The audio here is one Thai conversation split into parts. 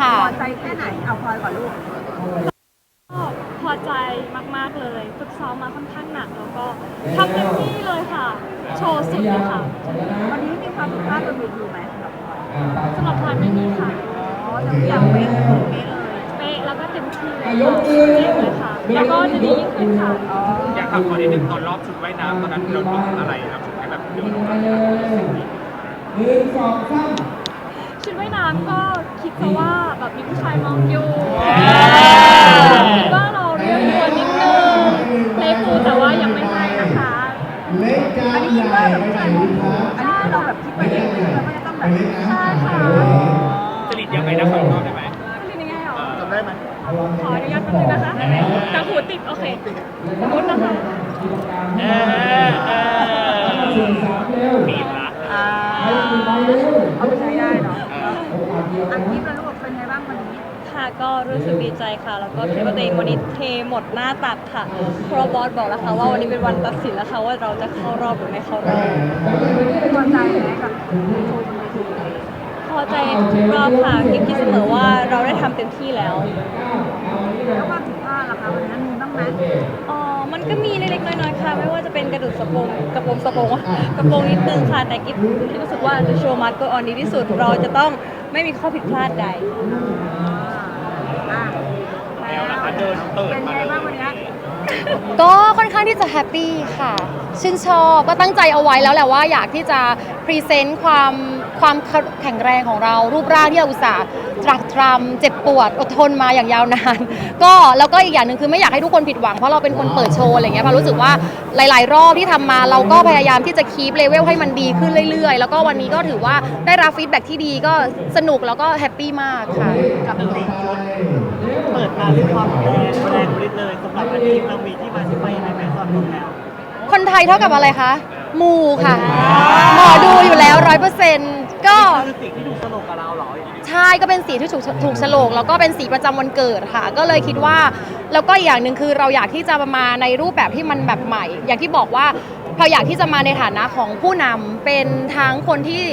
ค่ะ พอใจแค่ไหน เอาพลอยก่อนลูก ก็พอใจมากๆเลยฝึกซ้อมมาค่อนข้างหนักแล้วก็ทำเต็มที่เลยค่ะ โชว์สุดเลยค่ะวันนี้มีความผิดพลาดบนเวทีไหมสำหรับพลอยสำหรับพลอยไม่มีค่ะอ๋อทุกอย่างเป๊ะเป๊ะเลย เป๊ะแล้วก็เต็มที่เลยค่ะเก่งเลยค่ะ แล้วก็จะดียิ่งขึ้นค่ะอยากถามขอนิดนึงตอนรอบชุดว่ายน้ำตอนนั้นเราลงอะไรครับถึงให้แบบเดินออกมา ชุดว่ายน้ำก็คิดซะว่าแบบมีผู้ชายมองอยู่คิดว่าเราเรียกตัวนิดนึงเล็กกูแต่ว่ายังไม่ให้นะคะอันนี้คิดว่าแบบผู้ชายมองอยู่อันนี้คือเราแบบคิดไปเองเลยว่าจะต้องแบบใช่ค่ะจริตยังไงนะขออีกรอบได้ไหมเรียนยังไงหรอจำได้ไหมขออนุญาตแป๊บนึงนะคะแต่หูติดโอเคสมมตินะคะเออเออปีละอ่าเอาไปใช้ได้เนาะ อันนี้แล้วลูกเป็นไงบ้างวันนี้ค่ะก็รู้สึกดีใจค่ะ แล้วก็คิดว่าตัวเองวันนี้เทหมดหน้าตักค่ะเพราะบอสบอกแล้วค่ะว่าวันนี้เป็นวันตัดสินแล้วค่ะว่าเราจะเข้ารอบหรือไม่เข้ารอบพอใจไหมกับโชว์บนเวทีพอใจในทุกรอบค่ะคิดคิดเสมอว่าเราได้ทำเต็มที่แล้วแล้วความผิดพลาดล่ะคะวันนั้นมีบ้างไหมอ๋อมันก็มีเล็กๆน้อยๆค่ะ ไม่ว่าจะเป็นกระดุดสะโพงกระโปรงสะโพงวะกระโปรงนิดนึงค่ะแต่กิ๊บคิดรู้สึกว่า the show must go on ดีที่สุดเราจะต้อง ไม่มีข้อผิดพลาดใดอ่าแล้วนะคะเดินเปิดเป็นมาไงเลยบ้างวันนี้ก็ค่อนข้างที่จะแฮปปี้ค่ะ ชื่นชอบก็ตั้งใจเอาไว้แล้วแหละว่าอยากที่จะพรีเซนต์ความความแข็งแรงของเรารูปร่างที่เราอุตส่าห์ ตรักตรำเจ็บปวดอดทนมาอย่างยาวนาน ก็แล้วก็อีกอย่างหนึ่งคือไม่อยากให้ทุกคนผิดหวังเพราะเราเป็นคนเปิดโชว์อะไรเงี้ยพอรู้สึกว่าหลาย ๆ รอบที่ทำมาเราก็พยายามที่จะคีปเลเวลให้มันดีขึ้นเรื่อย ๆ แล้วก็วันนี้ก็ถือว่าได้รับฟีดแบ็กที่ดีก็สนุกแล้วก็แฮปปี้มากค่ะกับเพลงเปิดมาด้วยความแรงแรงฤทธิ์เลยสำหรับอันนี้เรามีที่มาที่ไปยังไงไหมสำหรับน้องแพลวคนไทยเท่ากับอะไรคะมูค่ะหมอดูอยู่แล้วร้อยเปอร์เซ็นต์ ก็คือสิ่งที่ถูกสนุกกับเราเหรอใช่ก็เป็นสีที่ถูกถูกโฉลกแล้วก็เป็นสีประจำวันเกิดค่ะ ก็เลยคิดว่าแล้วก็อีกอย่างหนึ่งคือเราอยากที่จะมาในรูปแบบที่มันแบบใหม่ อย่างที่บอกว่าเราอยากที่จะมาในฐานะของผู้นำเป็นทั้งคนที่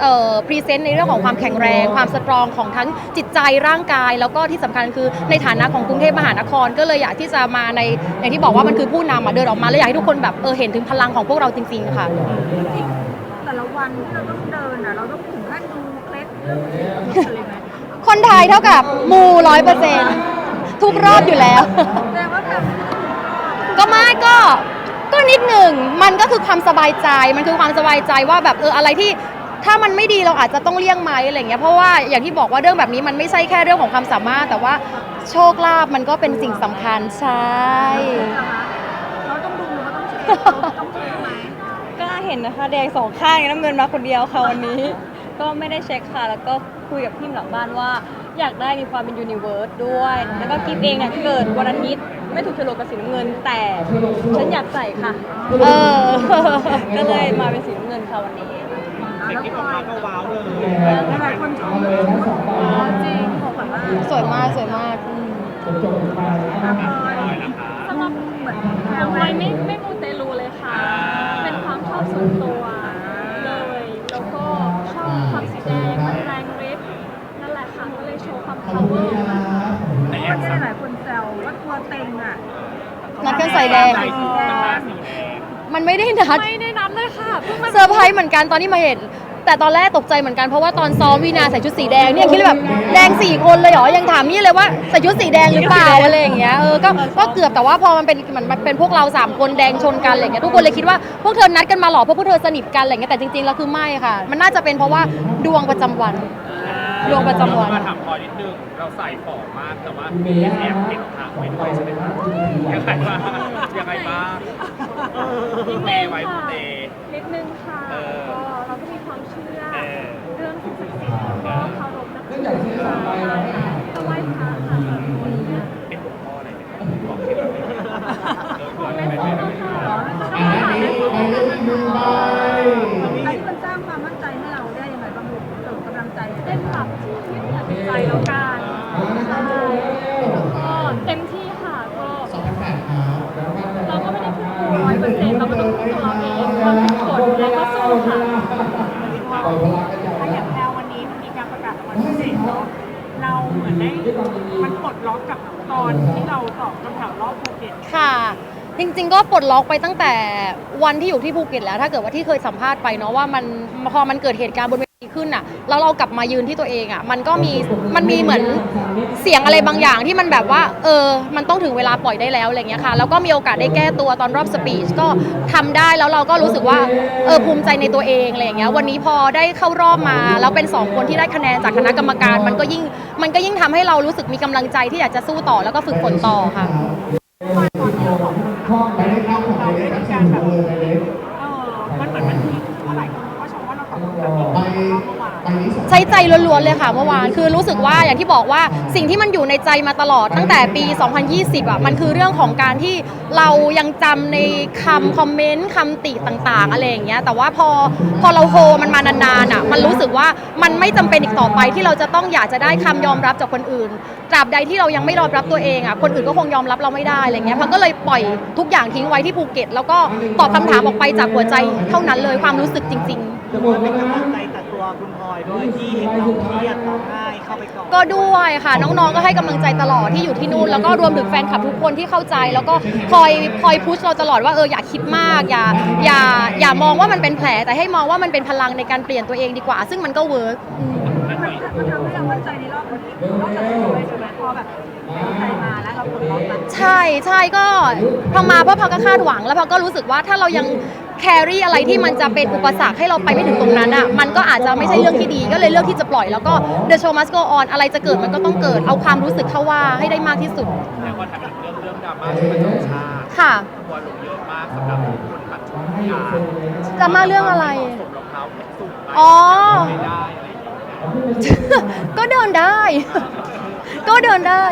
เอ่อพรีเซนต์ในเรื่องของความแข็งแรง ความสตรองของทั้งจิตใจร่างกาย แล้วก็ที่สำคัญคือในฐานะของกรุงเทพมหานคร ก็เลยอยากที่จะมาในอย่างที่บอกว่ามันคือผู้นำอะเดินออกมาแล้วอยากให้ทุกคนแบบเออเห็นถึงพลังของพวกเราจริงๆค่ะ แต่ละวันที่เราต้องเดินอะเราต้องถึงขั้นดูเคล็ดเรื่องนี้เลยไหมคนไทยเท่ากับมูร้อยเปอร์เซ็นต์ทุกรอบอยู่แล้วแสดงว่าแบบก็ไม่ก็ก็นิดหนึ่งมันก็คือความสบายใจมันคือความสบายใจว่าแบบเอออะไรที่ถ้ามันไม่ดีเราอาจจะต้องเลี่ยงไหมอะไรเงี้ยเพราะว่าอย่างที่บอกว่าเรื่องแบบนี้มันไม่ใช่แค่เรื่องของความสามารถ แต่ว่าโชคลาภมันก็เป็นสิ่งสำคัญใช่เขาต้องดูเขาต้องเช็ค ห็นนะคะ แดงสองข้างน้ำเงินมาคนเดียวค่ะวันนี้ ก็ไม่ได้เช็คค่ะ แล้วก็คุยกับพี่หลังบ้านว่า อยากได้มีความเป็นยูนิเวิร์สด้วย แล้วก็กิฟเองเนี่ยเกิดวันอาทิตย์ไม่ถูกโฉลกกับสีน้ำเงิน แต่ฉันอยากใส่ค่ะ เออ ก็เลยมาเป็นสีน้ำเงินค่ะวันนี้อ่าสิ่งแล้วที่พอลอกอยมาก็ว้าวเลยหลายๆคนชมจริงบอกก่อนว่าสวยมากสวยมากอืมอะพลอยสำหรับเหมือนแพลเราวไหมไม่ไม่ไม่มูเตลู ใส่แดงใส่สีแดง มันไม่ได้นัดไม่ได้นัดเลยค่ะเพิ่งมาเซอร์ไพรส์เหมือนกันตอนที่มาเห็น แต่ตอนแรกตกใจเหมือนกันเพราะว่าตอนซ้อมวีนาใส่ชุดสีแดงเนี่ยคิดเลยแบบแดงสี่คนเลยเหรอยังถามนี่เลยว่าใส่ชุดสีแดงหรือเปล่าอะไรอย่างเงี้ยเออก็ก็เกือบแต่ว่าพอมันเป็นเหมือนมันเป็นพวกเราสามคนแดงชนกันอะไรอย่างเงี้ยทุกคนเลยคิดว่าพวกเธอนัดกันมาหรอเพราะพวกเธอสนิทกันอะไรอย่างเงี้ยแต่จริงๆแล้วคือไม่ค่ะ มันน่าจะเป็นเพราะว่าดวงประจำวัน ดวงประจำวัน มาถามพอนิดนึง เราใส่ฝ่อมาก แต่ว่าแอบติดทางไว้ด้วยใช่ไหมครับยังไงบ้างยังไงบ้างนิดเมนึงไว้ค่ะเต นิดนึงค่ะเออก็เราก็มีความเชื่อเออ เรื่องสิ่งศักดิ์สิทธิ์แล้วก็เคารพนับถือค่ะ แล้วก็สู้ค่ะถ้าอย่างแพลววันนี้มันมีการประกาศรางวัลพิเศษเนาะเราเหมือนได้มันปลดล็อกกับตอนที่เราตอบคำถามรอบภูเก็ตค่ะ จริงๆก็ปลดล็อกไปตั้งแต่วันที่อยู่ที่ภูเก็ตแล้ว ถ้าเกิดว่าที่เคยสัมภาษณ์ไปเนาะว่ามันพอมันเกิดเหตุการณ์บน ขึ้นอะแล้วเรากลับมายืนที่ตัวเองอะมันก็มีมันมีเหมือนเสียงอะไรบางอย่างที่มันแบบว่าเออมันต้องถึงเวลาปล่อยได้แล้วอะไรเงี้ยค่ะแล้วก็มีโอกาสได้แก้ตัวตอนรอบสปีชก็ทำได้แล้วเราก็รู้สึกว่าเออภูมิใจในตัวเองอะไรเงี้ยวันนี้พอได้เข้ารอบมาแล้วเป็นสองคนที่ได้คะแนนจากคณะกรรมการ มันก็ยิ่งมันก็ยิ่งทำให้เรารู้สึกมีกำลังใจที่อยากจะสู้ต่อแล้วก็ฝึกฝนต่อค่ะ ใช้ใจล้วนๆเลยค่ะเมื่อวานคือรู้สึกว่าอย่างที่บอกว่าสิ่งที่มันอยู่ในใจมาตลอดตั้งแต่ปี 2020อะมันคือเรื่องของการที่เรายังจำในคำคอมเมนต์คำติต่างๆอะไรอย่างเงี้ยแต่ว่าพอพอเราโฮมันมานานๆอะมันรู้สึกว่ามันไม่จำเป็นอีกต่อไปที่เราจะต้องอยากจะได้คำยอมรับจากคนอื่นตราบใดที่เรายังไม่ยอมรับตัวเองอะคนอื่นก็คงยอมรับเราไม่ได้อะไรเงี้ยพันก็เลยปล่อยทุกอย่างทิ้งไว้ที่ภูเก็ต แล้วก็ตอบคำถามออกไปจากหัวใจเท่านั้นเลยความรู้สึกจริง ๆจะบอกเป็นกำลังใจจากตัวคุณพลอย ด้วยที่เห็นเราเครียดร้องไห้เข้าไปก่อนก็ด้วยค่ะน้องๆ ก็ให้กำลังใจตลอดที่อยู่ที่นู่นแล้วก็รวมถึงแฟนคลับทุกคนที่เข้าใจ แล้วก็คอยคอยพุชเราตลอดว่าเอออย่าคิดมาก อย่าอย่าอย่ามองว่ามันเป็นแผลแต่ให้มองว่ามันเป็นพลังในการเปลี่ยนตัวเองดีกว่า ซึ่งมันก็เวิร์กมันมันทำให้เรามั่นใจในรอบนี้นอกจากสวยใช่ไหมพอแบบมั่นใจมาแล้วเราปลดล็อกมันใช่ใช่ก็พอมาเพราะพอก็คาดหวังแล้วพอก็รู้สึกว่าถ้าเรายัง แครี่อะไรที่มันจะเป็นอุปสรรคให้เราไปไม่ถึงตรงนั้นอะมันก็อาจจะไม่ใช่เรื่องที่ดีก็เลยเลือกที่จะปล่อยแล้วก็ the show must go on อะไรจะเกิดมันก็ต้องเกิดเอาความรู้สึกเข้าว่าให้ได้มากที่สุด แล้วก็ทำอีกเรื่องเรื่องดราม่าที่มันต้องชาติค่ะ ตัวลงเยอะมากสำหรับคนปัจจุบันการจะมาเรื่องอะไร สวมรองเท้าสูงไปอ๋อ ไม่ได้อะไรอย่างเงี้ยก็เดินได้ ก็เดินได้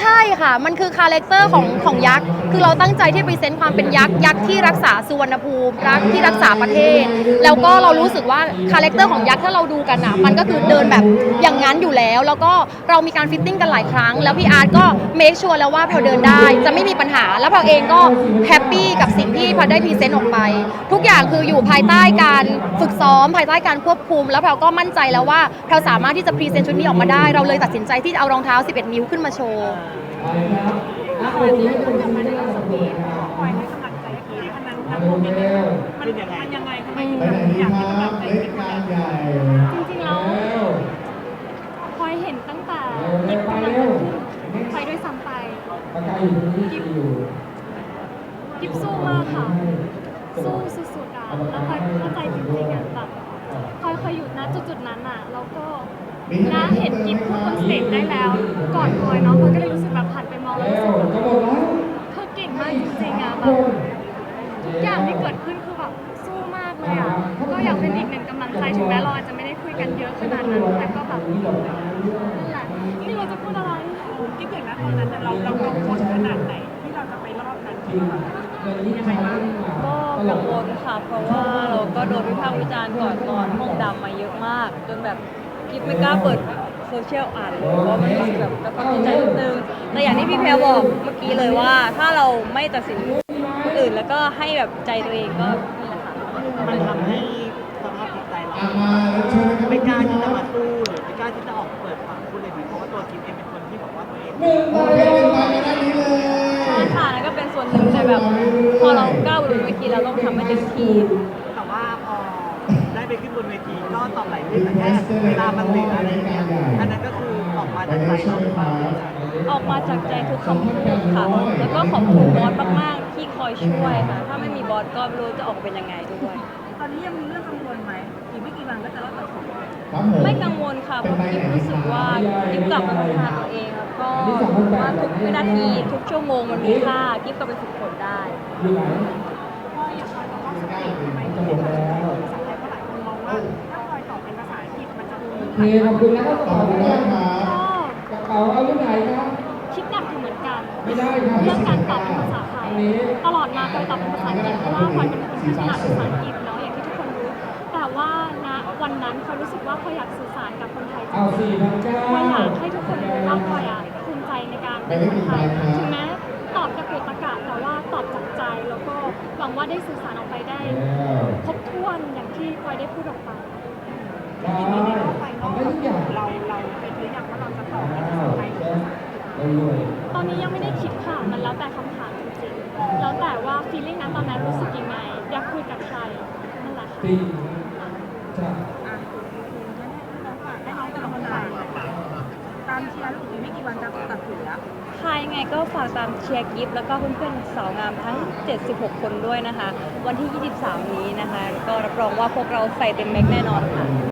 ใช่ค่ะ มันคือคาแรคเตอร์ของของยักษ์ คือเราตั้งใจที่พรีเซนต์ความเป็นยักษ์ ยักษ์ที่รักษาสุวรรณภูมิรักที่รักษาประเทศ แล้วก็เรารู้สึกว่าคาแรคเตอร์ของยักษ์ถ้าเราดูกันอะ มันก็คือเดินแบบอย่างนั้นอยู่แล้ว แล้วก็เรามีการฟิตติ้งกันหลายครั้ง แล้วพี่อาร์ตก็เมคชัวร์แล้วว่าพอเดินได้ จะไม่มีปัญหา แล้วพอเองก็แฮปปี้กับสิ่งที่พอได้พรีเซนต์ออกไป ทุกอย่างคืออยู่ภายใต้การฝึกซ้อม ภายใต้การควบคุม แล้วเราก็มั่นใจแล้วว่าเราสามารถที่จะพรีเซนต์ชุดนี้ออกมาได้ เราเลยตัดสินใจที่จะเอารองเท้า 11 นิ้วขึ้นมาโชว์ ไรครับนักบุญไม่เป็นที่ได้สำเร็จครับคอยให้กำลังใจกีท่านนั้นนักบุญมันมันยังไงทำไมถึไปไหนดีครับเล็กงานใหญ่จริงๆแล้วคอยเห็นตั้งแต่กิ๊บกำไปด้วยซ้ำไปกิ๊บกิ๊บสู้มากค่ะ สู้สุดๆอะแล้วคอยเข้าใจจริงๆอะแบบคอยคอยหยู่ณจุดๆนั้นอะแล้วก็ น้าเห็นกิฟพูดบนสเตจได้แล้ว ก่อนพลอยเนาะพลอยก็เลยรู้สึกแบบหันไปมองแล้วรู้สึกแบบเธอเก่งมากจริงๆอะแบบทุกอย่างที่เกิดขึ้นคือแบบสู้มากเลยอะก็อยากเป็นอีกหนึ่งกำลังใจถึงแม้เราอาจจะไม่ได้คุยกันเยอะขนาดนั้นแต่ก็แบบนั่นแหละนี่เราจะพูดอะไรที่เกิดนะตอนนั้นน่ะเราเรากังวลขนาดไหนที่เราจะไปรอบนั้นที่แบบยังไงบ้างก็กังวลค่ะเพราะว่าเราก็โดนวิพากษ์วิจารณ์ก่อนก่อนห้องดำมาเยอะมาก จนแบบ กิ๊บไม่กล้าเปิดโซเชียลอ่านเลยเพราะมันแบบกระทบจิตใจนิดนึงแต่อย่างที่พี่แพรบอกเมื่อกี้เลยว่า ถ้าเราไม่ตัดสินคนอื่นแล้วก็ให้แบบใจตัวเองก็นี่แหละค่ะมันทำให้สภาพจิตใจเราไม่กล้าที่จะมาสู้หรือไม่กล้าที่จะออกเปิดปากพูดเลยเพราะว่าตัวกิฟเองเป็นคนที่บอกว่าตัวเองใช่ค่ะนั่นก็เป็นส่วนหนึ่งแต่แบบ พอเราก้าวบนเวทีเราต้องทำให้เต็มที่ ได้ไปขึ้นบนเวทีก็ตอบไหลลื่นแต่แค่เวลามันเหลืออะไรอย่างเงี้ยอันนั้นก็คือออกมาจากใจเราหรือเปล่าออกมาจากใจทุกคำพูดค่ะ แล้วก็ขอบคุณบอสมากๆ ที่คอยช่วยค่ะ ถ้าไม่มีบอสก็ไม่รู้จะออกเป็นยังไงด้วย ตอนนี้ยังมีเรื่องกังวลไหมอีกไม่กี่วันก็จะรอบตัดสินไม่กังวลค่ะ เพราะกิ๊บรู้สึกว่ากิ๊บกลับมาพัฒนาตัวเองแล้วก็ว่าทุกวินาทีทุกชั่วโมงมันมีค่ากิ๊บก็เป็นฝึกฝนได้พ่ออยากคอยตอบรอบสปีดทำไม มันจะดูเหมือนขอบคุณนะครับขอบคุณมากครับก็กระเป๋าเอาที่ไหนครับ คิดหนักอยู่เหมือนกันไม่ได้ครับเรื่องการตอบเป็นภาษาไทย อันนี้ ตลอดมาเคยตอบเป็นภาษาอังกฤษเพราะว่าพลอยเป็นคนที่ถนัดภาษาอังกฤษเนาะอย่างที่ทุกคนรู้ แต่ว่าณวันนั้นพลอยรู้สึกว่าพลอยอยากสื่อสารกับคนไทยจริเอางสี่พันเก้าๆพลอยอยากให้ทุกคนรู้ว่าพลอยอะภูมิใจในการเป็นคนไทยถึงแม้ตอบตะกุกตะกะแต่ว่าตอบจากใจแล้วก็หวังว่าได้สื่อสารออกไปได้ครบถ้วนอย่างที่พลอยได้พูดออกไป ที่มีในรอบไฟนรอบเราเราคิดหรือยังว่าเราจะต่อเป็นภาษาไทยหรือภาษาอังกฤษตอนนี้ยังไม่ได้คิดค่ะ มันแล้วแต่คำถามจริงๆแล้วแต่ว่า feeling นั้นตอนนั้นรู้สึกยังไง อยากคุยกับใครนั่นแหละค่ะปีจะอะเราฝากให้น้องเป็นคนไทยตามเชียร์ลูกอีกไม่กี่วันจะตัดสินแล้วค่ะยังไงก็ฝากตามเชียร์กิฟต์แล้วก็เพื่อนๆสาวงามทั้ง 76 คนด้วยนะคะ วันที่ 23 นี้นะคะ ก็รับรองว่าพวกเราใส่เต็มแม็กซ์แน่นอนค่ะ